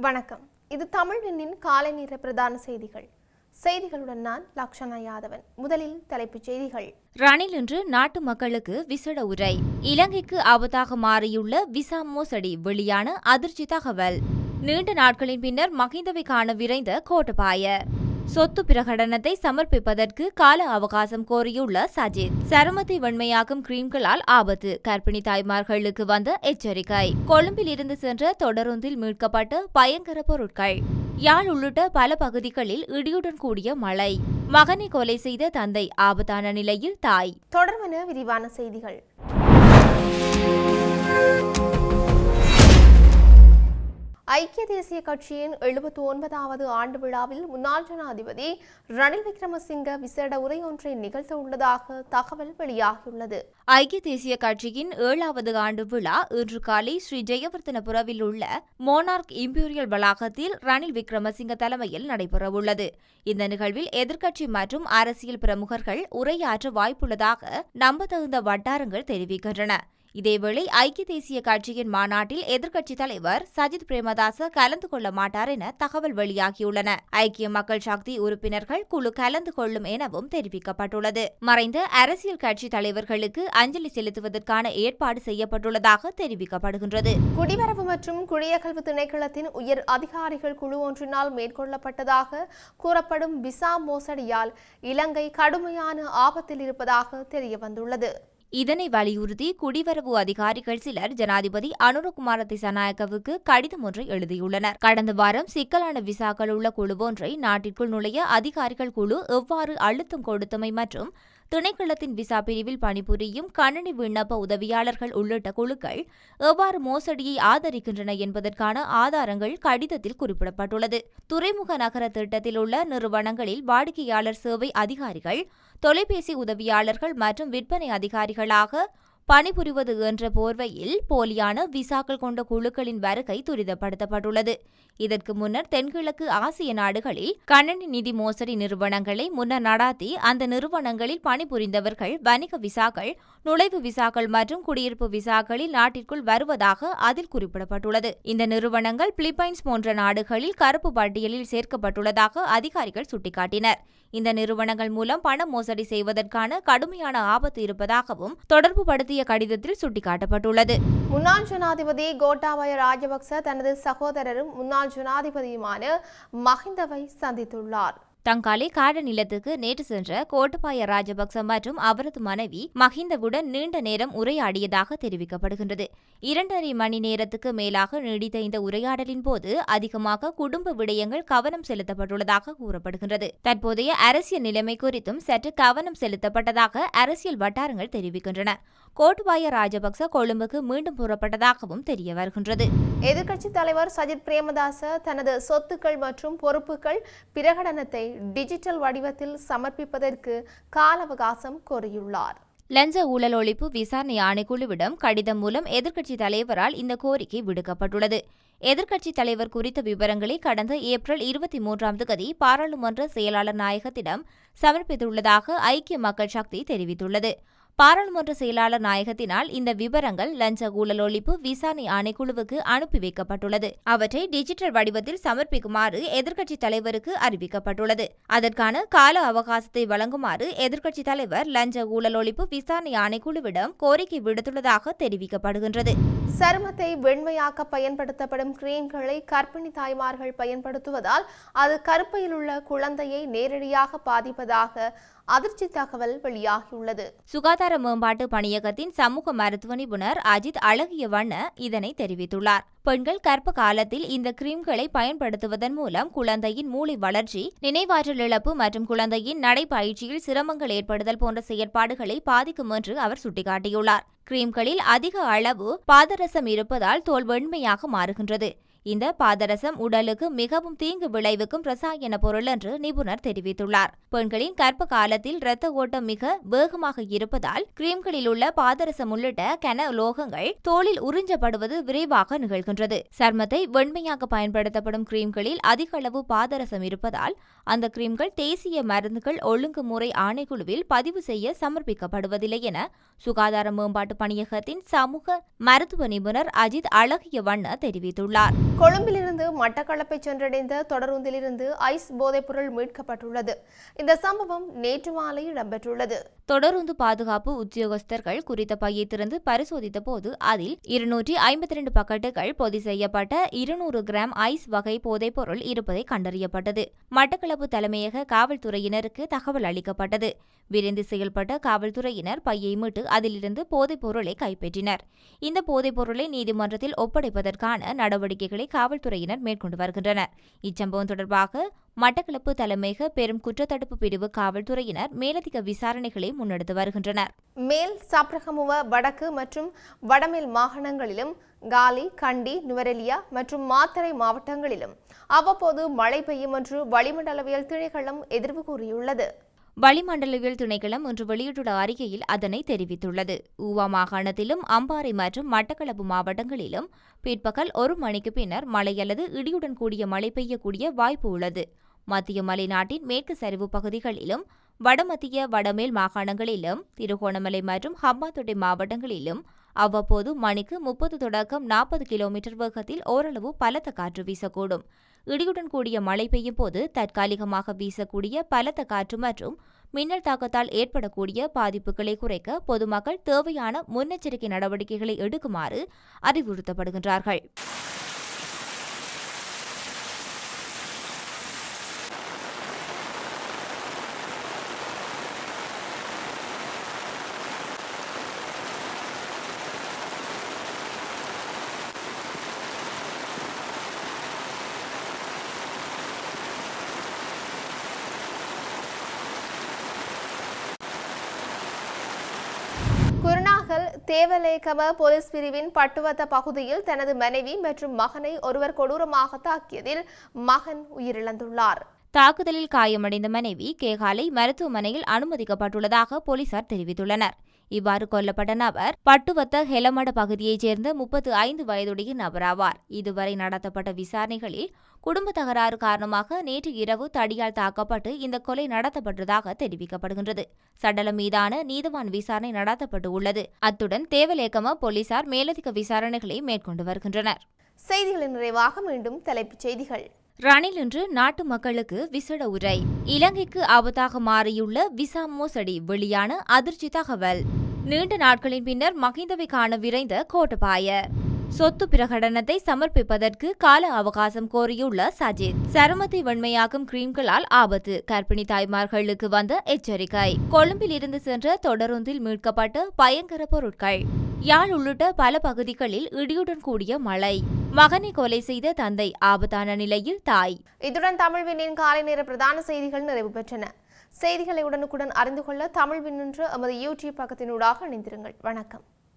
வணக்கம். இது தமிழின் காலை நேர பிரதான செய்திகள். செய்திகளுடன் நான் லக்ஷனா யாதவன். முதலில் தலைப்புச் செய்திகள். ரணில் இன்று நாட்டு மக்களுக்கு விசேட உரை. இலங்கைக்கு ஆபத்தாக மாறியுள்ள விசா மோசடி வெளியான அதிர்ச்சி தகவல். நீண்ட நாட்களின் பின்னர் மகிந்தவை காண விரைந்த கோட்டபாய. சொத்து பிரகடனத்தை சமர்ப்பிப்பதற்கு கால அவகாசம் கோரியுள்ள சஜித். சருமத்தை வெண்மையாக்கும் கிரீம்களால் ஆபத்து. கர்ப்பிணி தாய்மார்களுக்கு வந்த எச்சரிக்கை. கொழும்பில் இருந்து சென்ற தொடருந்தில் மீட்கப்பட்ட பயங்கர பொருட்கள். யாழ் உள்ளிட்ட பல பகுதிகளில் இடியுடன் கூடிய மழை. மகனை கொலை செய்த தந்தை ஆபத்தான நிலையில் தாய். தொடர்பான விரிவான செய்திகள். ஐக்கிய தேசிய கட்சியின் எழுபத்தி ஒன்பதாவது ஆண்டு விழாவில் முன்னாள் ஜனாதிபதி ரணில் விக்ரமசிங்க விசேட உரையொன்றை நிகழ்த்த உள்ளதாக தகவல் வெளியாகியுள்ளது. ஐக்கிய தேசிய கட்சியின் ஏழாவது ஆண்டு விழா இன்று காலை ஸ்ரீ ஜெயவர்தனபுரவில் உள்ள மோனார்க் இம்பீரியல் வளாகத்தில் ரணில் விக்ரமசிங்க தலைமையில் நடைபெறவுள்ளது. இந்த நிகழ்வில் எதிர்க்கட்சி மற்றும் அரசியல் பிரமுகர்கள் உரையாற்ற வாய்ப்புள்ளதாக நம்பத்தகுந்த வட்டாரங்கள் தெரிவிக்கின்றன. இதேவேளை ஐக்கிய தேசிய கட்சியின் மாநாட்டில் எதிர்க்கட்சித் தலைவர் சஜித் பிரேமதாச கலந்து கொள்ள மாட்டார் என தகவல் வெளியாகியுள்ளன. ஐக்கிய மக்கள் சக்தி உறுப்பினர்கள் குழு கலந்து கொள்ளும் எனவும் தெரிவிக்கப்பட்டுள்ளது. மறைந்த அரசியல் கட்சி தலைவர்களுக்கு அஞ்சலி செலுத்துவதற்கான ஏற்பாடு செய்யப்பட்டுள்ளதாக தெரிவிக்கப்படுகின்றது. குடிவரவு மற்றும் குடியகல்வு திணைக்களத்தின் உயர் அதிகாரிகள் குழு ஒன்றினால் மேற்கொள்ளப்பட்டதாக கூறப்படும் விசா மோசடியால் இலங்கை கடுமையான ஆபத்தில் இருப்பதாக தெரியவந்துள்ளது. இதனை வலியுறுத்தி குடிவரவு அதிகாரிகள் சிலர் ஜனாதிபதி அனுரகுமார திசாநாயக்கவுக்கு கடிதம் ஒன்றை எழுதியுள்ளனர். கடந்த வாரம் சிக்கலான விசாக்கள் உள்ள குழு ஒன்றை நாட்டிற்குள் நுழைய அதிகாரிகள் குழு எவ்வாறு அழுத்தம் கொடுத்தமை மற்றும் திணைக்களத்தின் விசா பிரிவில் பணிபுரியும் கணினி விண்ணப்ப உதவியாளர்கள் உள்ளிட்ட குழுக்கள் எவ்வாறு மோசடியை ஆதரிக்கின்றன என்பதற்கான ஆதாரங்கள் கடிதத்தில் குறிப்பிடப்பட்டுள்ளது. துறைமுக நகர திட்டத்தில் உள்ள நிறுவனங்களில் வாடிக்கையாளர் சேவை அதிகாரிகள் தொலைபேசி உதவியாளர்கள் மற்றும் விற்பனை அதிகாரிகளாக பணிபுரிவது என்ற போர்வையில் போலியான விசாக்கள் கொண்ட குழுக்களின் வருகை துரிதப்படுத்தப்பட்டுள்ளது. இதற்கு முன்னர் தென்கிழக்கு ஆசிய நாடுகளில் கணனி நிதி மோசடி நிறுவனங்களை முன்னர் நடாத்தி அந்த நிறுவனங்களில் பணிபுரிந்தவர்கள் வணிக விசாக்கள் நுழைவு விசாக்கள் மற்றும் குடியிருப்பு விசாக்களில் நாட்டிற்குள் வருவதாக அதில் குறிப்பிடப்பட்டுள்ளது. இந்த நிறுவனங்கள் பிலிப்பைன்ஸ் போன்ற நாடுகளில் கருப்பு பட்டியலில் சேர்க்கப்பட்டுள்ளதாக அதிகாரிகள் சுட்டிக்காட்டினர். இந்த நிறுவனங்கள் மூலம் பண மோசடி செய்வதற்கான கடுமையான ஆபத்து இருப்பதாகவும் தொடர்பு படுத்திய கடிதத்தில் சுட்டிக்காட்டப்பட்டுள்ளது. முன்னாள் ஜனாதிபதி கோட்டாபய ராஜபக்ச தனது சகோதரரும் முன்னாள் ஜனாதிபதியுமான மஹிந்தவை சந்தித்துள்ளார். தங்காலே காட நிலத்துக்கு நேற்று சென்ற கோட்டபாய ராஜபக்ச மற்றும் அவரது மனைவி மஹிந்தவுடன் நீண்ட நேரம் உரையாடியதாக தெரிவிக்கப்படுகின்றது. இரண்டரை மணி நேரத்துக்கு மேலாக நீடித்த இந்த உரையாடலின் போது அதிகமாக குடும்ப விடயங்கள் கவனம் செலுத்தப்பட்டுள்ளதாக கூறப்படுகின்றது. தற்போதைய அரசியல் நிலைமை குறித்தும் சற்று கவனம் செலுத்தப்பட்டதாக அரசியல் வட்டாரங்கள் தெரிவிக்கின்றன. கோட்டபாய ராஜபக்ச கொழும்புக்கு மீண்டும் புறப்பட்டதாகவும் தெரிய வருகின்றது. எதிர்க்கட்சித் தலைவர் சஜித் பிரேமதாச தனது சொத்துக்கள் மற்றும் பொறுப்புகள் பிரகடனத்தை டிஜிட்டல் வடிவத்தில் சமர்ப்பிப்பதற்கு கால அவகாசம் கோரியுள்ளார். லஞ்ச ஊழல் ஒழிப்பு விசாரணை ஆணைக்குழுவிடம் கடிதம் மூலம் எதிர்க்கட்சித் தலைவரால் இந்த கோரிக்கை விடுக்கப்பட்டுள்ளது. எதிர்க்கட்சித் தலைவர் குறித்த விவரங்களை கடந்த ஏப்ரல் இருபத்தி மூன்றாம் தேதி பாராளுமன்ற செயலாளர் நாயகத்திடம் சமர்ப்பித்துள்ளதாக ஐக்கிய மக்கள் சக்தி தெரிவித்துள்ளது. பாராளுமன்ற செயலாளர் நாயகத்தினால் இந்த விவரங்கள் லஞ்ச ஊழல் ஒழிப்பு விசாரணை ஆணைக்குழுவுக்கு அனுப்பி வைக்கப்பட்டுள்ளது. அவற்றை டிஜிட்டல் வடிவத்தில் சமர்ப்பிக்குமாறு எதிர்க்கட்சித் தலைவருக்கு அறிவிக்கப்பட்டுள்ளது. அதற்கான கால அவகாசத்தை வழங்குமாறு எதிர்க்கட்சித் தலைவர் லஞ்ச ஊழல் ஒழிப்பு விசாரணை ஆணைக்குழுவிடம் கோரிக்கை விடுத்துள்ளதாக தெரிவிக்கப்படுகின்றது. சருமத்தை வெண்மையாக்க பயன்படுத்தப்படும் கிரீம்களை கர்ப்பிணி தாய்மார்கள் பயன்படுத்துவதால் அது கருப்பையில் உள்ள குழந்தையை நேரடியாக பாதிப்பதாக அதிர்ச்சி தகவல் வெளியாகியுள்ளது. சுகாதார மேம்பாட்டு பணியகத்தின் சமூக மருத்துவ நிபுணர் அஜித் அழகிய வண்ண இதனை தெரிவித்துள்ளார். பெண்கள் கர்ப்ப காலத்தில் இந்த கிரீம்களை பயன்படுத்துவதன் மூலம் குழந்தையின் மூளை வளர்ச்சி நினைவாற்றல் இழப்பு மற்றும் குழந்தையின் நடைப்பயிற்சியில் சிரமங்கள் ஏற்படுதல் போன்ற செயற்பாடுகளை பாதிக்கும் என்று அவர் சுட்டிக்காட்டியுள்ளார். கிரீம்களில் அதிக அளவு பாதரசம் இருப்பதால் தோல் வெண்மையாக மாறுகின்றது. இந்த பாதரசம் உடலுக்கு மிகவும் தீங்கு விளைவிக்கும் ரசாயன பொருள் என்று நிபுணர் தெரிவித்துள்ளார். பெண்களின் கர்ப்ப காலத்தில் இரத்த ஓட்டம் மிக வேகமாக இருப்பதால் கிரீம்களில் உள்ள பாதரசம் உள்ளிட்ட கன லோகங்கள் தோலில் உறிஞ்சப்படுவது விரைவாக நிகழ்கின்றது. சர்மத்தை வெண்மையாக பயன்படுத்தப்படும் கிரீம்களில் அதிக அளவு பாதரசம் இருப்பதால் அந்த கிரீம்கள் தேசிய மருந்துகள் ஒழுங்குமுறை ஆணைக்குழுவில் பதிவு செய்ய சமர்ப்பிக்கப்படுவதில்லை என சுகாதார மேம்பாட்டு பணியகத்தின் சமூக மருத்துவ நிபுணர் அஜித் அழகிய வண்ண தெரிவித்துள்ளார். கொழும்பிலிருந்து மட்டக்களப்பை சென்றடைந்த தொடருந்திலிருந்து ஐஸ் போதைப்பொருள் மீட்கப்பட்டுள்ளது. இந்த சம்பவம் நேற்று மாலை இடம்பெற்றுள்ளது. தொடருந்து பாதுகாப்பு உத்தியோகஸ்தர்கள் குறித்த பையை திறந்து பரிசோதித்த போது அதில் இருநூற்றி ஐம்பத்தி ரெண்டு பக்கெட்டுகள் பொதி செய்யப்பட்ட இருநூறு கிராம் ஐஸ் வகை போதைப்பொருள் இருப்பதை கண்டறியப்பட்டது. மட்டக்களப்பு தலைமையக காவல்துறையினருக்கு தகவல் அளிக்கப்பட்டது. விரைந்து செயல்பட்ட காவல்துறையினர் பையை மீட்டு அதிலிருந்து போதைப் பொருளை கைப்பற்றினர். இந்த போதைப் பொருளை நீதிமன்றத்தில் ஒப்படைப்பதற்கான நடவடிக்கைகளை காவல்துறையினர் மேற்கொண்டு வருகின்றனர். இச்சம்பவம் தொடர்பாக மட்டக்களப்பு தலைமையக பெரும் குற்றத்தடுப்பு பிரிவு காவல்துறையினர் மேலதிக விசாரணைகளை முன்னெடுத்து வருகின்றனர். மேல் சப்ரகமுவ வடக்கு மற்றும் வடமேல் மாகாணங்களிலும் காலி கண்டி நுவரெலியா மற்றும் மாத்தறை மாவட்டங்களிலும் அவ்வப்போது மழை பெய்யும் என்று வளிமண்டலவியல் திணைக்களம் எதிர்வு கூறியுள்ளது. வளிமண்டலவியல் திணைக்களம் இன்று வெளியிட்டுள்ள அறிக்கையில் அதனை தெரிவித்துள்ளது. ஊவா மாகாணத்திலும் அம்பாறை மற்றும் மட்டக்களப்பு மாவட்டங்களிலும் பிற்பகல் ஒரு மணிக்கு பின்னர் மழை அல்லது இடியுடன் கூடிய மழை பெய்யக்கூடிய வாய்ப்பு உள்ளது. மத்திய மலைநாட்டின் மேற்கு சரிவு பகுதிகளிலும் வடமத்திய வடமேல் மாகாணங்களிலும் திருகோணமலை மற்றும் ஹம்பாந்தோட்டை மாவட்டங்களிலும் அவ்வப்போது மணிக்கு முப்பது தொடக்கம் நாற்பது கிலோமீட்டர் வேகத்தில் ஓரளவு பலத்த காற்று வீசக்கூடும். இடியுடன் கூடிய மழை பெய்யும் போது தற்காலிகமாக வீசக்கூடிய பலத்த காற்று மற்றும் மின்னல் தாக்கத்தால் ஏற்படக்கூடிய பாதிப்புகளை குறைக்க பொதுமக்கள் தேவையான முன்னெச்சரிக்கை நடவடிக்கைகளை எடுக்குமாறு அறிவுறுத்தப்படுகின்றார்கள். தேவலேகம போலீஸ் பிரிவின் பட்டுவத்த பகுதியில் தனது மனைவி மற்றும் மகனை ஒருவர் கொடூரமாக தாக்கியதில் மகன் உயிரிழந்துள்ளார். தாக்குதலில் காயமடைந்த மனைவி கேகாலை மருத்துவமனையில் அனுமதிக்கப்பட்டுள்ளதாக போலீசார் தெரிவித்துள்ளனர். இவ்வாறு கொல்லப்பட்ட நபர் பட்டுவத்த ஹெலமட பகுதியைச் சேர்ந்த முப்பத்து ஐந்து வயதுடைய நபராவார். இதுவரை நடத்தப்பட்ட விசாரணைகளில் குடும்ப தகராறு காரணமாக நேற்று இரவு தடியால் தாக்கப்பட்டு இந்த கொலை நடத்தப்பட்டதாக தெரிவிக்கப்படுகின்றது. சடலம் மீதான நீதவான் விசாரணை நடத்தப்பட்டு உள்ளது. அத்துடன் தேவலேக்கம போலீசார் மேலதிக விசாரணைகளை மேற்கொண்டு வருகின்றனர். செய்திகளின் நிறைவாக மீண்டும் தலைப்புச் செய்திகள். ரணில் இன்று நாட்டு மக்களுக்கு விசேட உரை. இலங்கைக்கு ஆபத்தாக மாறியுள்ள விசா மோசடி வெளியான அதிர்ச்சி தகவல். நீண்ட நாட்களின் பின்னர் மகிந்தவை காண விரைந்த கோட்டபாய. சொத்து பிரகடனத்தை சமர்ப்பிப்பதற்கு கால அவகாசம் கோரியுள்ள சஜித். சருமத்தை வெண்மையாக்கும் கிரீம்களால் ஆபத்து. கர்ப்பிணி தாய்மார்களுக்கு வந்த எச்சரிக்கை. கொழும்பில் இருந்து சென்ற தொடருந்தில் மீட்கப்பட்ட பயங்கர பொருட்கள். யாழ் உள்ளிட்ட பல பகுதிகளில் இடியுடன் கூடிய மழை. மகனை கொலை செய்த தந்தை ஆபத்தான நிலையில் தாய். இத்துடன் தமிழ் விண்ணின் காலை நேர பிரதான செய்திகள் நிறைவு பெற்றன. செய்திகளை உடனுக்குடன் அறிந்து கொள்ள தமிழ் விண்ணின்று எமது யூடியூப் பக்கத்தினூடாக இணைந்திருங்கள். வணக்கம்.